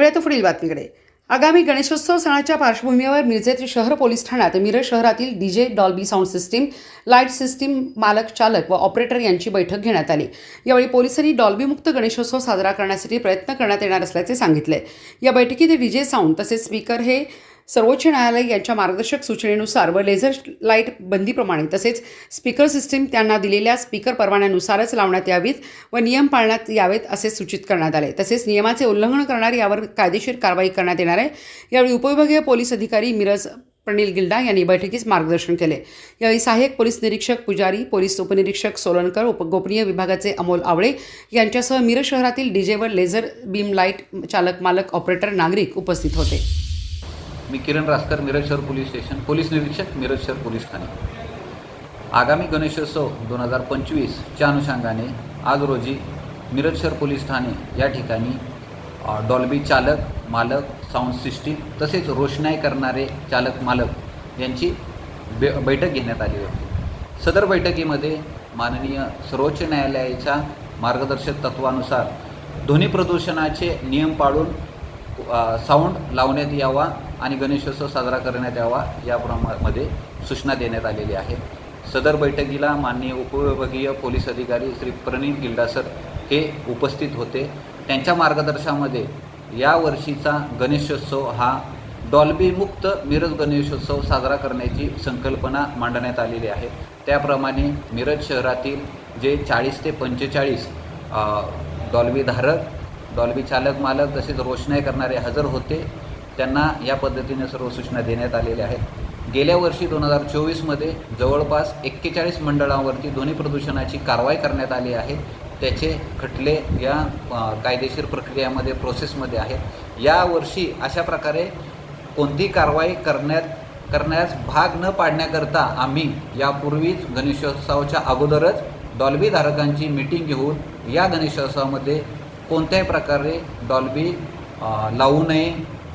वळूया पुढील बातमीकडे. आगामी गणेशोत्सव सणाच्या पार्श्वभूमीवर मिरजेतील शहर पोलीस ठाण्यात मिरज शहरातील DJ Dolby sound system light system मालक चालक व ऑपरेटर यांची बैठक घेण्यात आली. यावेळी पोलिसांनी डॉल्बीमुक्त गणेशोत्सव साजरा करण्यासाठी प्रयत्न करण्यात येणार असल्याचे सांगितले. या बैठकीत डीजे साऊंड तसेच स्पीकर हे सर्वोच्च न्यायालय यांच्या मार्गदर्शक सूचनेनुसार व लेझर लाइट बंदीप्रमाणे तसेच स्पीकर सिस्टीम त्यांना दिलेल्या स्पीकर परवान्यानुसारच लावण्यात यावीत व नियम पाळण्यात यावेत असे सूचित करण्यात आले. तसेच नियमाचे उल्लंघन करणारे यावर कायदेशीर कारवाई करण्यात येणार आहे. यावेळी उपविभागीय पोलीस अधिकारी मिरज प्रणील गिल्डा यांनी बैठकीस मार्गदर्शन केले. यावेळी सहाय्यक पोलीस निरीक्षक पुजारी पोलीस उपनिरीक्षक सोलनकर उपगोपनीय विभागाचे अमोल आवळे यांच्यासह मिरज शहरातील डीजेवर लेझर बीम लाइट चालक मालक ऑपरेटर नागरिक उपस्थित होते. मी किरण रासकर मिरज शहर पोलीस स्टेशन पोलीस निरीक्षक मिरज शहर पोलीस ठाणे. आगामी गणेशोत्सव दोन हजार पंचवीसच्या अनुषंगाने आज रोजी मिरज शहर पोलीस ठाणे या ठिकाणी डॉल्बी चालक मालक साऊंड सिस्टीम तसेच रोषणाई करणारे चालक मालक यांची बे बैठक घेण्यात आली होती. सदर बैठकीमध्ये माननीय सर्वोच्च न्यायालयाच्या मार्गदर्शक तत्वानुसार ध्वनी प्रदूषणाचे नियम पाळून साऊंड लावण्यात यावा आणि गणेशोत्सव साजरा करण्यात यावा या याप्रमाणे सूचना देण्यात आलेली आहे. सदर बैठकीला माननीय उपविभागीय पोलीस अधिकारी श्री प्रणीत गिल्डासर हे उपस्थित होते. त्यांच्या मार्गदर्शनामध्ये या वर्षीचा गणेशोत्सव हा डॉल्बीमुक्त मिरज गणेशोत्सव साजरा करण्याची संकल्पना मांडण्यात आलेली आहे. त्याप्रमाणे मिरज शहरातील जे चाळीस ते पंचेचाळीस डॉल्बीधारक डॉल्बी चालक मालक तसेच रोषणाई करणारे हजर होते त्यांना या पद्धतीने सर्व सूचना देण्यात आलेल्या आहेत. गेल्या वर्षी दोन हजार चोवीसमध्ये जवळपास एक्केचाळीस मंडळांवरती ध्वनी प्रदूषणाची कारवाई करण्यात आली आहे. त्याचे खटले या कायदेशीर प्रक्रियामध्ये प्रोसेसमध्ये आहेत. यावर्षी अशा प्रकारे कोणती कारवाई करण्यात करण्यास भाग न पाडण्याकरता आम्ही यापूर्वीच गणेशोत्सवाच्या अगोदरच डॉल्बीधारकांची मीटिंग घेऊन या गणेशोत्सवामध्ये कोणत्याही प्रकारे डॉल्बी लावू नये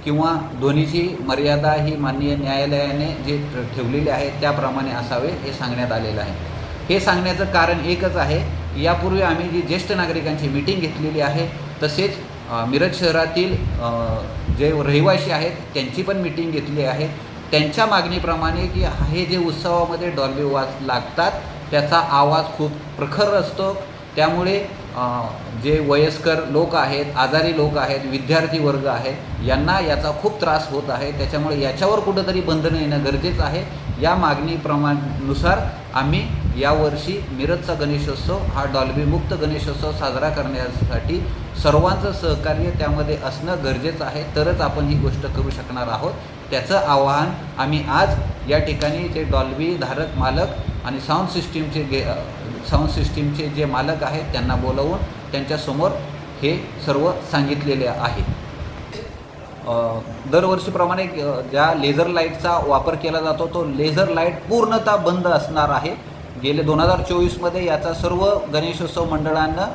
किंवा ध्वनीची मर्यादा ही माननीय न्यायालयाने जे ठेवलेली आहे त्याप्रमाणे असावे हे सांगण्यात आलेलं आहे. हे सांगण्याचं कारण एकच आहे यापूर्वी आम्ही जी ज्येष्ठ नागरिकांची मीटिंग घेतलेली आहे तसेच मिरज शहरातील जे रहिवासी आहेत त्यांची पण मीटिंग घेतली आहे. त्यांच्या मागणीप्रमाणे की हे जे उत्सवामध्ये डॉल्बी वाज लागतात त्याचा आवाज खूप प्रखर असतो. त्यामुळे जे वयस्कर लोक आहेत आजारी लोक आहेत विद्यार्थी वर्ग आहेत यांना याचा खूप त्रास होत आहे. त्याच्यामुळे याच्यावर कुठंतरी बंधनं येणं गरजेचं आहे. या मागणीप्रमाणनुसार आम्ही यावर्षी मिरजचा गणेशोत्सव हा डॉल्बीमुक्त गणेशोत्सव साजरा करण्यासाठी सर्वांचं सहकार्य त्यामध्ये असणं गरजेचं आहे. तरच आपण ही गोष्ट करू शकणार आहोत. त्याचं आवाहन आम्ही आज या ठिकाणी जे डॉल्बी धारक मालक आणि साऊंड सिस्टीमचे गे साऊंड सिस्टीमचे जे मालक आहेत त्यांना बोलवून त्यांच्यासमोर हे सर्व सांगितलेले आहे. दरवर्षीप्रमाणे ज्या लेझर लाईटचा वापर केला जातो तो लेझर लाइट पूर्णतः बंद असणार आहे. गेले दोन हजार चोवीसमध्ये याचा सर्व गणेशोत्सव मंडळांना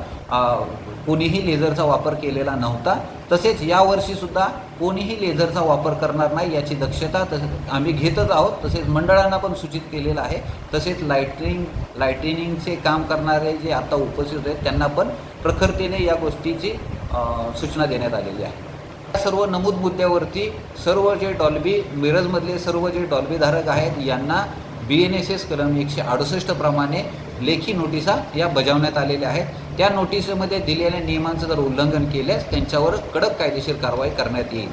कोणीही लेझरचा वापर केलेला नव्हता. तसेच यावर्षीसुद्धा कोणीही लेझरचा वापर करणार नाही याची दक्षता तसेच आम्ही घेतच आहोत. तसेच मंडळांना पण सूचित केलेलं आहे. तसेच लाईटिंग लायटिनिंगचे काम करणारे जे आता उपस्थित आहेत त्यांना पण प्रखरतेने या गोष्टीची सूचना देण्यात आलेली आहे. या सर्व नमूद मुद्द्यावरती सर्व जे डॉल्बी मिरजमधले सर्व जे डॉल्बीधारक आहेत यांना बी एन एस एस कलम एकशे अडुसष्ट प्रमाणे लेखी नोटिसा या बजावण्यात आलेल्या आहेत. त्या नोटिसमध्ये दिलेल्या नियमांचं जर उल्लंघन केल्यास त्यांच्यावर कडक कायदेशीर कारवाई करण्यात येईल.